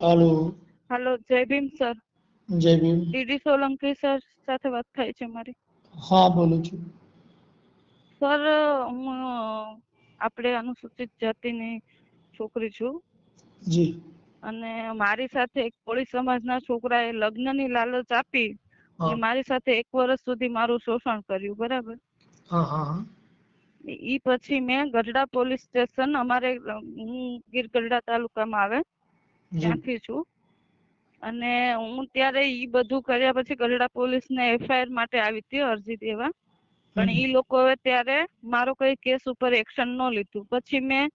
હાલો. Hello જય Bhim sir. જય Bhim. DD Solanki sir સાથે વાત થાય છે મારી. હા બોલું છું. સર હું આપણે અનુસૂચિત જાતિની છોકરી છું. જી. અને મારી સાથે એક કોળી સમાજના છોકરાએ લગ્નની લાલચ આપી અને મારી સાથે એક વર્ષ સુધી મારું શોષણ કર્યું બરાબર? હા હા હા. ઈ પછી મેં ગઢડા પોલીસ સ્ટેશન અમારે હું ગીર ગઢડા તાલુકામાં આવે. છું. અને હું ત્યારે ઈ બધું કર્યા પછી ગઢડા પોલીસને એફઆઈઆર માટે આવી હતી અરજી દેવા. પણ. ઈ લોકોએ ત્યારે મારો કઈ કેસ ઉપર એક્શન ન લીધું. પછી મેં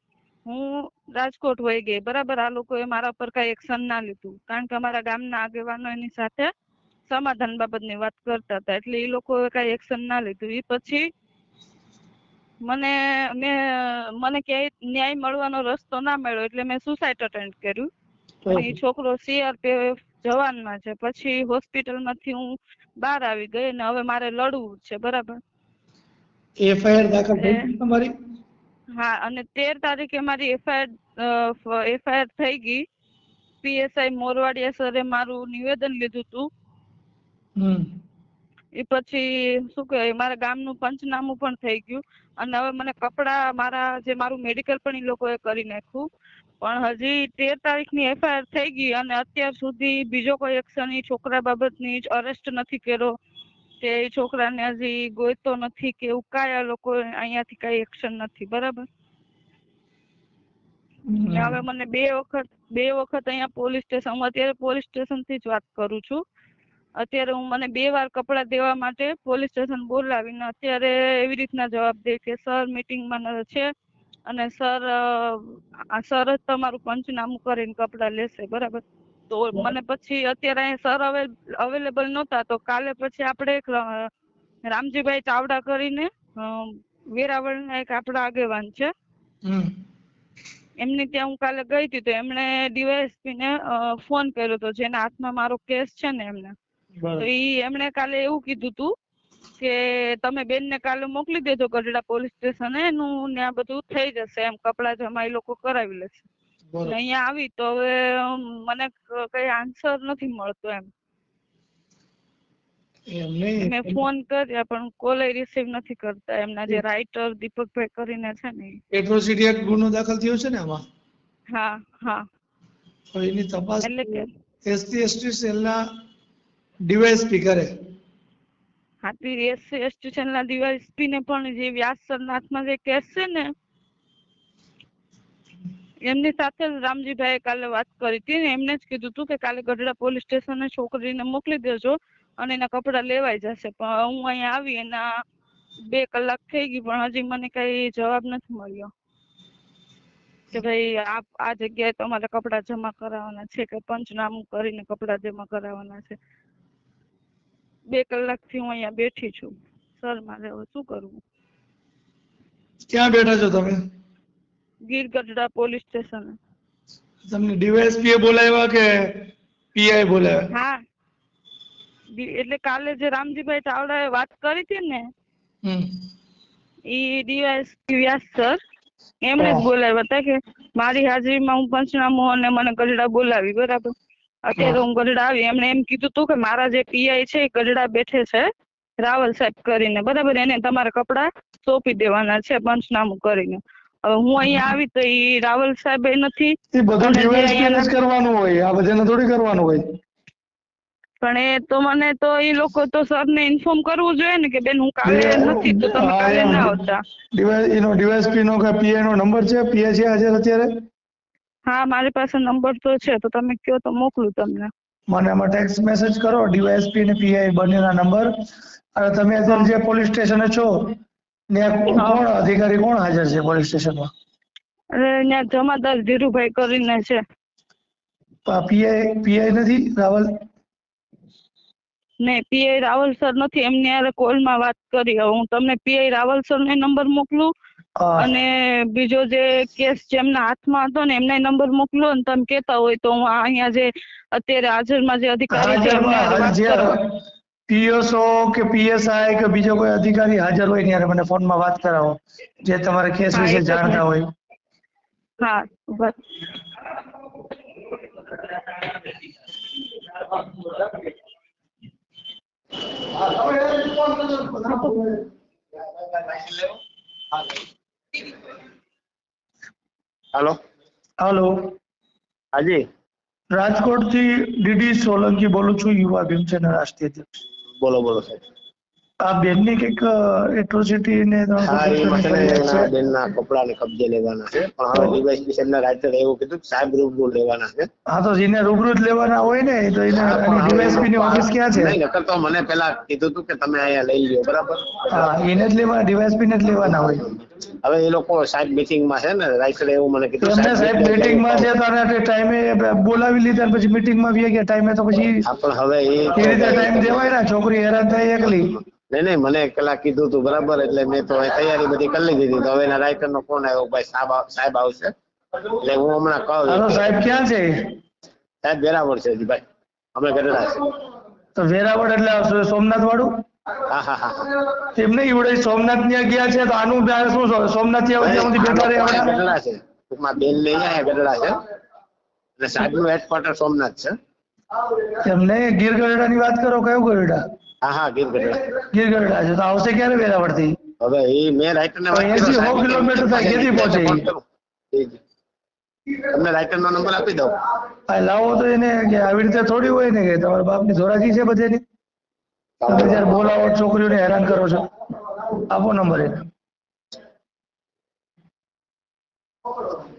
હું રાજકોટ વહી ગઈ. બરાબર આ લોકોએ મારા પર કઈ એક્શન ના લીધું. કારણ કે અમારા ગામના આગેવાનો એની સાથે સમાધાન બાબતની વાત કરતા હતા. એટલે એ લોકોએ કઈ એક્શન ના લીધું. એ પછી મને મેં મને ક્યાંય ન્યાય મળવાનો રસ્તો ના મળ્યો. એટલે મેં સુસાઇડ અટેન્ડ કર્યું. અને છોકરો સીઆરપીએફ જવાનમાં છે. પછી હોસ્પિટલમાંથી હું બહાર આવી ગઈ અને હવે મારે લડવું છે બરાબર? એફઆઈઆર દાખલ થઈ તમારી? હા અને તેર તારીખે મારી એફઆઈઆર એફઆઈઆર થઈ ગઈ. પીએસઆઈ મોરવાડિયા સરે મારું નિવેદન લીધું હતું એ પછી શું કહેવાય મારા ગામનું પંચનામું પણ થઈ ગયું. અને હવે મને કપડા મારા જે મારું મેડિકલ પણ એ લોકોએ કરી નાખ્યું. પણ હજી તેર તારીખની એફઆઈઆર થઈ ગઈ અને અત્યાર સુધી બીજો કોઈ એક્શન ઈ છોકરા બાબતની અરેસ્ટ નથી કર્યો. કે એ છોકરાને હજી ગોયતો નથી કે એવું કાંઈ આ લોકો અહીંયાથી કાંઈ એક્શન નથી બરાબર? હવે મને બે વખત બે વખત અહીંયા પોલીસ સ્ટેશન હું અત્યારે પોલીસ સ્ટેશનથી જ વાત કરું છું. અત્યારે હું મને બે વાર કપડાં દેવા માટે પોલીસ સ્ટેશન બોલાવીને અત્યારે એવી રીતના જવાબ દે કે સર મીટિંગમાં છે. અને સર આ સર જ તમારું પંચનામું કરીને કપડાં લેશે બરાબર? તો મને પછી અત્યારે અહીંયા સર અવેલેબલ નહોતા તો કાલે પછી આપણે એક રામજીભાઈ ચાવડા કરીને વેરાવળના એક આપણા આગેવાન છે. એમની ત્યાં હું કાલે ગઈ હતી તો એમણે ડીવાયએસપી ને ફોન કર્યો હતો જેના હાથમાં મારો કેસ છે ને એમને તો ઈ એમણે કાલે એવું કીધું તું કે તમે બેનને કાલે મોકલી દેજો ગઢડા પોલીસ સ્ટેશન એનું ને આ બધું થઈ જશે એમ કપડા જમા એ લોકો કરાવી લેશે. અહીંયા આવી તો હવે મને કઈ આન્સર નથી મળતો એમ. મેં ફોન કર્યા પણ કોલ રિસીવ નથી કરતા. એમના જે રાઇટર દીપકભાઈ કરીને છે ને. એટ્રોસિટી એક્ટ ગુનો દાખલ થયો છે ને આમાં? હા હા. તો એની તપાસ એટલે કે એસટી એસટી સેલના ડીવાયએસપી કરે. હાથી એસસી એસટી ડીવાયએસપી ને પણ જે વ્યાસ સરના જે કેસ ને, એમની સાથે જ રામજીભાઈએ કાલે વાત કરી હતી ને, એમને જ કીધું હતું કે કાલે ગઢડા પોલીસ સ્ટેશને છોકરીને મોકલી દેજો અને એના કપડાં લેવાઈ જશે. પણ હું અહીંયા આવી એના બે કલાક થઈ ગઈ, પણ હજી મને કઈ જવાબ નથી મળ્યો. કે ભાઈ આ આ જગ્યાએ તમારે કપડાં જમા કરાવવાના છે કે પંચનામું કરીને કપડાં જમા કરાવવાના છે? બે કલાકથી હું અહીંયા બેઠી છું. સર મારે હવે શું કરવું? ક્યાં બેઠા છો તમે? Gir Gadhada police station. તમને ડીવાયએસપી એ બોલાવ્યા કે પીઆઈ બોલાવ્યા? હા. એટલે કાલે જે રામજીભાઈ ચાવડાએ વાત કરી હતી ને હમ. ઈ ડીવાયએસપી વ્યાસ સર એમણે જ બોલાવ્યા હતા કે મારી હાજરીમાં હું પંચનામું અને મને ગઢડા બોલાવી બરાબર? અત્યારે હા. હું ગઢડા આવી એમણે એમ કીધું હતું કે મારા જે પીઆઈ છે એ ગઢડા બેઠે છે રાવલ સાહેબ કરીને. બરાબર એને તમારા કપડા સોંપી દેવાના છે પંચનામું કરીને. હવે હું અહીંયા આવી તો એ રાવલ સાહેબ નથી એ બધું અહીંયાના- કરવાનું હોય આ બધાને થોડી કરવાનું હોય. પણ એ તો મને તો એ લોકો તો સરને ઇન્ફોર્મ કરવું જોઈએ ને કે બેન હું કાલે નથી તો તમે કાલે ના આવતા. ડીવાય એનો ડીવાયએસપી નો કે પીઆઈ નો નંબર છે? પીઆઈ છે હાજર અત્યારે? હા મારી પાસે નંબર તો છે તો તમે કયો તો મોકલું તમને. મને એમાં ટેક્સ્ટ મેસેજ કરો ડીવાયએસપી ને પીઆઈ બંનેના નંબર. અને તમે અત્યારે જે પોલીસ સ્ટેશને છો ત્યાં કોણ અધિકારી કોણ હાજર છે પોલીસ સ્ટેશનમાં અને ત્યાં જમાદાર ધીરુભાઈ કરીને છે. પીઆઈ પીઆઈ નથી રાવલ? ને પીઆઈ રાવલ સર નથી એમની હારે કોલમાં વાત કરી. હવે હું તમને પીઆઈ રાવલ સર ને નંબર મોકલું. અને બીજો જે કેસ જેમના હાથમાં હતો ને એમના નંબર મોકલો ને તમે કહેતા હોય તો હું અહીંયા જે અત્યારે હાજરમાં જે અધિકારી પીએસઓ કે પીએસઆઈ કે બીજો કોઈ અધિકારી હાજર હોય ત્યારે મને ફોનમાં વાત કરાવો જે તમારા કેસ વિશે જાણતા હોય. હા બસ. હાલો. હાલો. હાજી. રાજકોટથી ડીડી સોલંકી બોલું છું યુવા ભીમસેના રાષ્ટ્રીય અધ્યક્ષ. બોલો બોલો સાહેબ. આ બેનની કંઈક એટ્રોસિટી ને બેનના કપડાને કબજે લેવાના છે. પણ હવે ડીવાયસપી સાહેબના રાઇટરે એવું કીધું સાહેબ રૂબરૂ લેવાના છે. હા તો જેને રૂબરૂ જ લેવાના હોય ને તો એને ડીવાયએસપી ની ઓફિસ ક્યાં છે? નહીં નકર તો મને પેલા કીધું હતું કે તમે અહીંયા લઈ લ્યો બરાબર? હા એને જ લેવા ડીવાયએસપી ને જ લેવાના હોય. હવે એ લોકો સાહેબ મીટિંગમાં છે ને રાઇટરે એવું મને કીધું એમને સાહેબ મીટિંગમાં છે તો આને ટાઈમે બોલાવી લીધા પછી મીટિંગમાં વી ગયા. ટાઈમે તો પછી પણ હવે એ રીતે ટાઈમ દેવાય ને. છોકરી હેરાન થાય એકલી. નહીં નહીં મને પેલા કીધું હતું બરાબર? એટલે મેં તો તૈયારી બધી કરી લીધી તો હવે એના રાઇટર નો ફોન આવ્યો ભાઈ સાહેબ સાહેબ આવશે. એટલે હું હમણાં કહું સાહેબ ક્યાં છે? સાહેબ વેરાવળ છે ભાઈ. અમે કરેલા છે. તો વેરાવળ એટલે સોમનાથ વાળું? તેમને ઈવડે સોમનાથ ત્યાં ગયા છે તો આનું શું સોમનાથથી આવે ત્યાં બેઠા રહેવાના? ગઢડા છે. ટૂંકમાં બેન ને અહીંયા ગઢડા છે. અને સાહેબનું હેડક્વાર્ટર સોમનાથ છે. એમને ગીર ગઢડા ની વાત કરો કયું ગઢડા? હા હા ગીર ગઢડા. ગીર ગઢડા છે તો આવશે ક્યારે વેરાવળથી હવે એ મેં રાઇટર ને એસી 80 સો કિલોમીટર થાય, કેથી પહોંચે. તમને રાઇટર નો નંબર આપી દઉં. લાવો તો એને કે આવી રીતે થોડી હોય ને કે તમારા બાપની ધોરાજી છે બધેની? તમે જયારે બોલાવો છોકરીઓને હેરાન કરો છો. આપો નંબર એક.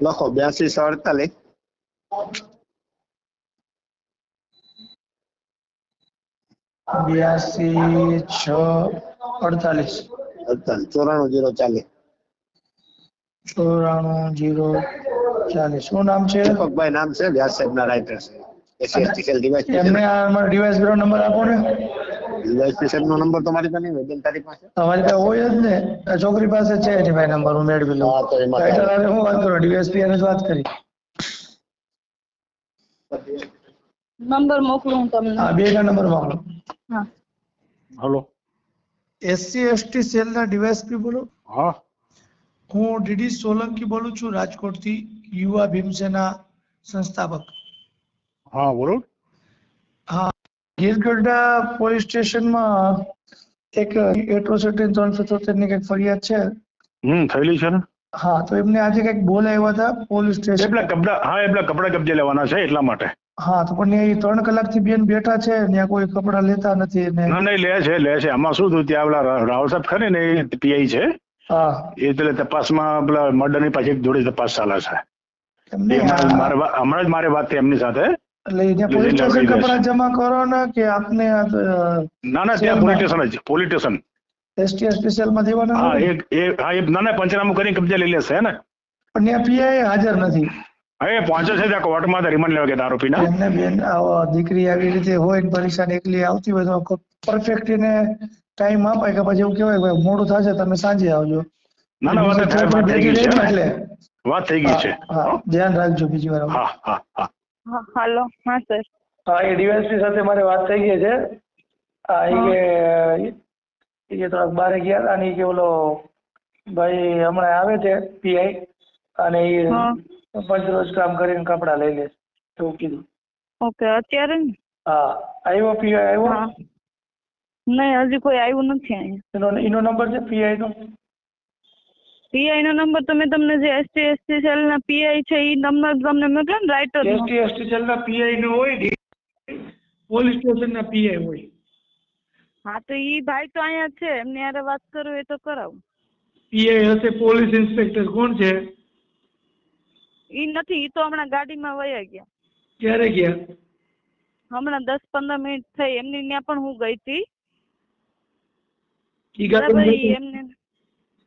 લખો બ્યાસી સો અડતાલીસ બ્યાસી છ અડતાલીસ. અડતાલીસ ચોરાણું જીરો ચાલીસ. ચોરાણું જીરો ચાલીસ. શું નામ છે? દીપકભાઈ નામ છે વ્યાસ સાહેબ ના રાઇટર છે. એસી એસટી સેલ ડિવાઇસ એમને આ ડિવાઇસ બ્યુરો નંબર આપો ને. ડિવાઇસ સાહેબ નો નંબર તમારી પાસે નહીં હોય? બેન તારી પાસે? તમારી પાસે હોય જ ને. છોકરી પાસે છે એની ભાઈ નંબર હું મેળવી લઉં. હા, તો એમાં હારે હું વાત કરું? ડીએસપી એને જ વાત કરી. નંબર મોકલું હું તમને. હા બે ના નંબર મોકલો. હા. હલો. એસસી એસટી સેલના ડીવાયએસપી બોલો. હા. હું ડીડી સોલંકી બોલું છું રાજકોટથી યુવા ભીમસેના સંસ્થાપક. હા બોલો. ગીરગઢડા પોલીસ સ્ટેશનમાં એક એટ્રોસિટી ત્રણસો તોતેરની કંઈક ફરિયાદ છે. હમ થયેલી છે ને? હા તો એમને આજે કંઈક બોલાવ્યા હતા પોલીસ સ્ટેશન. એટલા કપડા હા એટલા કપડા કબજે લેવાના છે એટલા માટે. હા તો પણ એ ત્રણ કલાકથી બેન બેઠા છે ત્યાં કોઈ કપડા લેતા નથી ને નહીં લે છે લે છે. આમાં શું થયું? ત્યાં પેલા રાહુલ સાહેબ ખરે ને એ પીઆઈ છે? હા. એટલે તપાસમાં પેલા મર્ડરની પાછી જોડે તપાસ ચાલે છે. હમણાં જ મારે હમણાં જ મારે વાત થઈ એમની સાથે. એટલે ત્યાં પોલીસ સ્ટેશન કપડા જમા કરો ને કે આપને ના ના ત્યાં પોલીસ સ્ટેશન જ પોલીસ સ્ટેશન એસટી સ્પેશિયલમાં દેવાના હા? એ એ હા એ ના ના પંચનામું કરીને કબજા લઈ લેશે ને? પણ ત્યાં પીઆઈ હાજર નથી. હવે પહોંચે છે ત્યાં કોર્ટમાં રિમાન્ડ લેવા ગયા આરોપીના. એમને બેન દીકરી આવી રીતે હોય ને પરેશાન એકલી આવતી હોય તો પરફેક્ટ એને ટાઈમ અપાય કે પછી એવું કહેવાય કે મોડું થશે તમે સાંજે આવજો. ના ના વાત થઈ ગઈ છે ને? એટલે. વાત થઈ ગઈ છે. ધ્યાન રાખજો બીજી વાર હા હા હા. હાલો. હા સર. હા એ ડીવાયસપી સાથે મારે વાત થઈ ગઈ છે. હા. એ કે એ કે થોડાક બારે ગયા હતા ને ઈ કે ઓલો ભાઈ હમણાં આવે છે પીઆઈ અને એ એ પંચરોજ કામ કરીને કપડા લઈ લે એવું કીધું. ઓકે અત્યારે ને? હા આવ્યો પીઆઈ આવ્યો નહીં હજી કોઈ આવ્યું નથી અહીંયા. એનો એનો નંબર છે પીઆઈ નો પીઆઈ નો નંબર તમે તમને જે એસટી એસટી સેલ ના પીઆઈ છે એ નંબર તમને મોકલે ને રાઇટર નો. એસટી એસટી સેલના પીઆઈ નો હોય પોલીસ સ્ટેશનના પીઆઈ હોય. હા તો ઈ ભાઈ તો અહીંયા છે એમની હારે વાત કરું એ તો કરાવું. પીઆઈ હશે પોલીસ ઇન્સ્પેક્ટર કોણ છે? ઈ નથી ઈ તો હમણાં ગાડીમાં વયા ગયા. ક્યારે ગયા? હમણાં દસ પંદર મિનિટ થઈ એમની ત્યાં પણ હું ગઈ હતી. બરાબર એમને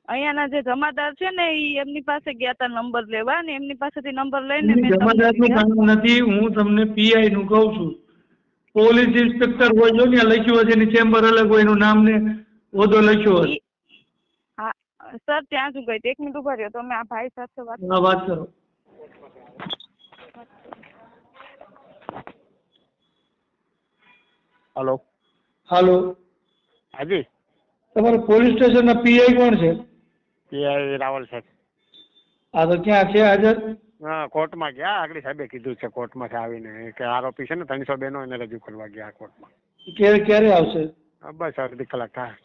અહીંયાના જે જમાદાર છે ને એ એમની પાસે ગયા તા નંબર લેવા ને એમની પાસેથી નંબર લઈને જમાદારનું કામ નથી હું તમને પીઆઈ નું કહું છું. પોલીસ ઇન્સ્પેક્ટર હોય જો ને લખ્યું હશે એની ચેમ્બર અલગ હોય એનું નામ ને હોદ્દો લખ્યો હશે. સર ત્યાં જ ગઈ એક મિનિટ ઊભા રહ્યો તો મેં આ ભાઈ સાથે વાત હા વાત કરો. હલો. હાલો. હાજી. તમારા પોલીસ સ્ટેશનના પીઆઈ કોણ છે? પીઆઈ રાવલ સાહેબ. હા તો ક્યાં છે હાજર? હા કોર્ટમાં ગયા. આગળ સાહેબે કીધું છે કોર્ટમાંથી આવીને કે આરોપી છે ને ત્રણસો બેનો એને રજૂ કરવા ગયા કોર્ટમાં. ક્યારે ક્યારે આવશે? બસ અડધી કલાક થાય.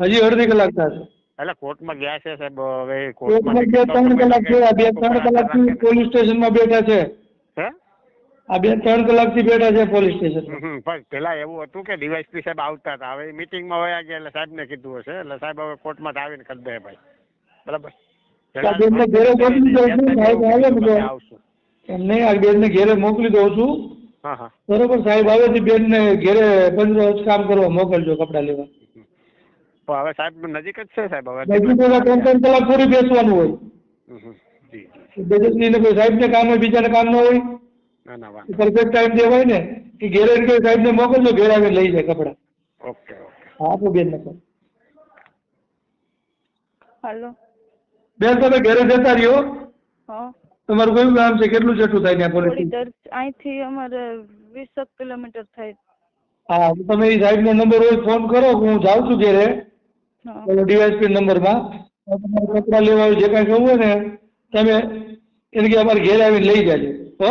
હજી અડધી કલાક થશે. એટલે કોર્ટમાં ગયા છે સાહેબ હવે કોર્ટમાં બે ત્રણ કલાક બે ત્રણ કલાકથી પોલીસ સ્ટેશનમાં બેઠા છે. હે? આ બે ત્રણ કલાકથી બેઠા છે પોલીસ સ્ટેશન પેલા એવું હતું કે ડીવાયસપી સાહેબ આવતા હતા. હવે મિટિંગમાં વયા ગયા એટલે સાહેબને કીધું હશે. એટલે સાહેબ હવે કોર્ટમાં આવીને કરી દે ભાઈ. બરાબર. તો આ બેનને ઘરે મોકલી દો છું, સાહેબ આવે ને તો. આવશું. એમ નહીં આ બેનને ઘેરે મોકલી દઉં છું. હા હા. બરોબર સાહેબ આવે છે બેનને ઘેરે પંદર કામ કરવા મોકલજો કપડાં લેવા. પણ હવે સાહેબ નજીક જ છે સાહેબ હવે બાકી તો ત્રણ ત્રણ કલાક થોડી બેસવાનું હોય. હમ, હમ. જી જી. બેદર્શનીને કોઈ સાહેબને કામ હોય બીજાને કામ ન હોય. ના ના વાંધો પરફેક્ટ ટાઈમ દેવાય ને કે ઘેરે ને કોઈ સાહેબને મોકલજો ઘેર આવીને લઈ જાય કપડાં. Okay okay. હા આપો બેનને ફોન હાલો બેન તમે ઘરે જતા રહ્યો? હા. તમારું કયું ગામ છે? કેટલું જટું થાય ત્યાં પોલીસ અહીંથી અમારે વીસ કિલોમીટર થાય. હા તમે એ સાહેબનો નંબર હોય ફોન કરો હું જાઉં છું ઘેરે. ડીવાયસપી નંબરમાં. તમારે કપડા લેવા હોય જે કાંઈ કહું હોય ને તમે એને કે અમારે ઘેર આવીને લઈ જાજો. હો?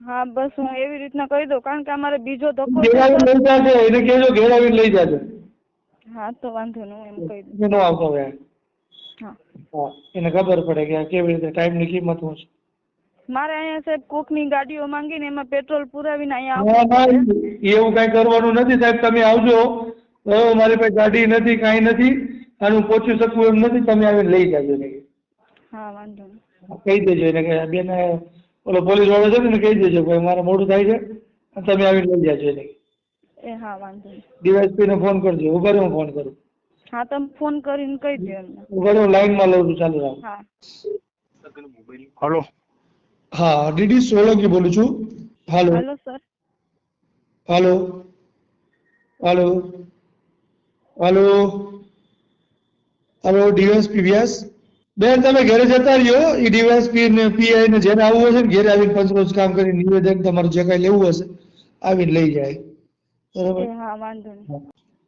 હા બસ હું એવી રીતના કહી દઉં કારણ કે અમારે બીજો ધક્કો ઘેર આવીને લઈ જાજો એને કહેજો ઘેર આવીને લઈ જાજો. હા તો વાંધો નહીં એમ કહી દઉં. નો ન આવતો હોય. હા. એને ખબર પડે કે આ કેવી રીતે ટાઈમની કિંમત શું છે? મારે અહીંયા સાહેબ કોકની ગાડીઓ માંગીને એમાં પેટ્રોલ પુરાવીને અહીંયા ના ના એવું કાંઈ કરવાનું નથી સાહેબ તમે આવજો. મારી પાસે ગાડી નથી કાંઈ નથી. અને હું પહોંચી શકું એમ નથી તમે આવીને લઈ જાજો એને. હા વાંધો કહી દેજો એને કે બેન ઓલો પોલીસ વાળો છે ને કહી દેજો ભાઈ મારે મોડું થાય છે તમે આવીને લઈ જાજો એને. એ હા વાંધો ડીવાયસપી ને ફોન કરજો ઊભા હું ફોન કરું. હા તમે ફોન કરીને કહી દો એમને. ઊભા લાઈનમાં લઉં છું ચાલુ રાખો. હા. હેલો. હા ડીડી સોલંકી બોલું છું. Hello. Hello sir. Hello. Hello. Hello. Hello DYSP Vyas. બેન તમે ઘરે જતા રહ્યો. એ ડીવાયસપી ને પીઆઈ ને જેને આવવું હશે ને ઘરે આવીને પંચરોજ કામ કરી નિવેદન તમારું જે કઈ લેવું હશે આવીને લઈ જાય. બરાબર? હા વાંધો નહીં.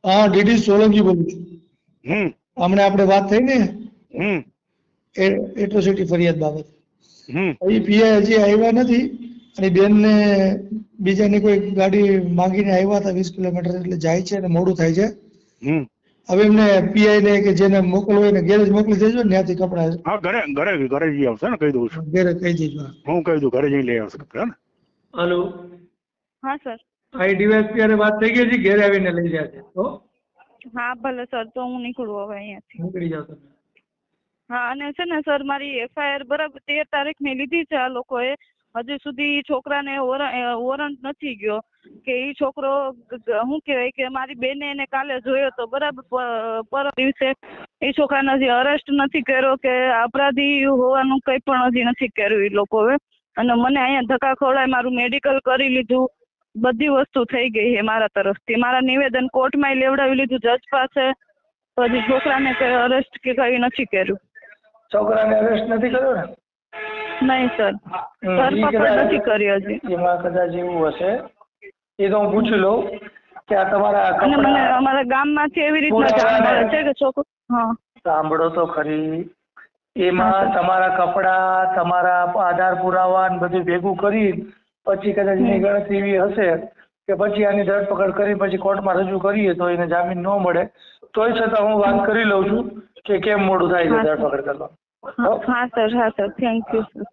હા ડીડી સોલંકી બોલું છું. હમણાં આપણે વાત થઈ ને? એટ્રોસિટી ફરિયાદ બાબત. હમ. પીઆઈ હજી આવ્યા નથી અને બેનને બીજાની કોઈ ગાડી માંગીને આવ્યા હતા વીસ કિલોમીટર એટલે જાય છે અને મોડું થાય છે. હવે એમને પીઆઈ ને કે જેને મોકલવું હોય ને ગેરેજ જ મોકલી દેજો ને ત્યાંથી કપડા હા ઘરે ઘરે ઘરે જઈ આવશે ને કહી દઉં છું. ઘરે કહી દેજો. હું કહી દઉં ઘરે જઈ લઈ આવશે કપડા ને. હલો. હા સર. આ ડીવાયસપી વાત થઈ ગઈ છે ઘરે આવીને લઈ જાય છે. તો હા ભલે સર તો હું નીકળું હવે અહીંયાથી. નીકળી જાવ તમે. હા અને છે ને સર મારી એફઆઈઆર બરાબર તેર તારીખની લીધી છે આ લોકોએ. હજુ સુધી છોકરાને વોરંટ નથી ગયો કે ઈ છોકરો શું કહેવાય કે મારી બેને એને કાલે જોયો તો બરાબર પર દિવસે એ છોકરાને હજી અરેસ્ટ નથી કર્યો કે અપરાધી હોવાનું કંઈ પણ હજી નથી કર્યું એ લોકોએ અને મને અહીંયા ધક્કા ખવડાય મારું મેડિકલ કરી લીધું. બધી વસ્તુ થઈ ગઈ છે મારા તરફથી. મારા નિવેદન કોર્ટમાં લેવડાવી લીધું. જજ પાસે તો હજી છોકરાને કઈ અરેસ્ટ કે કઈ નથી કર્યું. છોકરાને અરેસ્ટ નથી કર્યો ને? નહીં સર. ધરપકડ નથી કરી હજી. એમાં કદાચ એવું હશે. એ તો હું પૂછી લઉં કે આ તમારા અને મને અમારા ગામમાંથી એવી રીતના જાણ મળે છે કે છોકરો હા. સાંભળો તો ખરી. એમાં તમારા કપડા તમારા આધાર પુરાવા બધું ભેગું કરી પછી કદાચ એની ગણતરી એવી હશે કે પછી આની ધરપકડ કરી પછી કોર્ટમાં રજૂ કરીએ તો એને જામીન ન મળે. તોય છતાં હું વાત કરી લઉં છું કે કેમ મોડું થાય છે ધરપકડ કરવા. હા હા સર હા સર. Thank you sir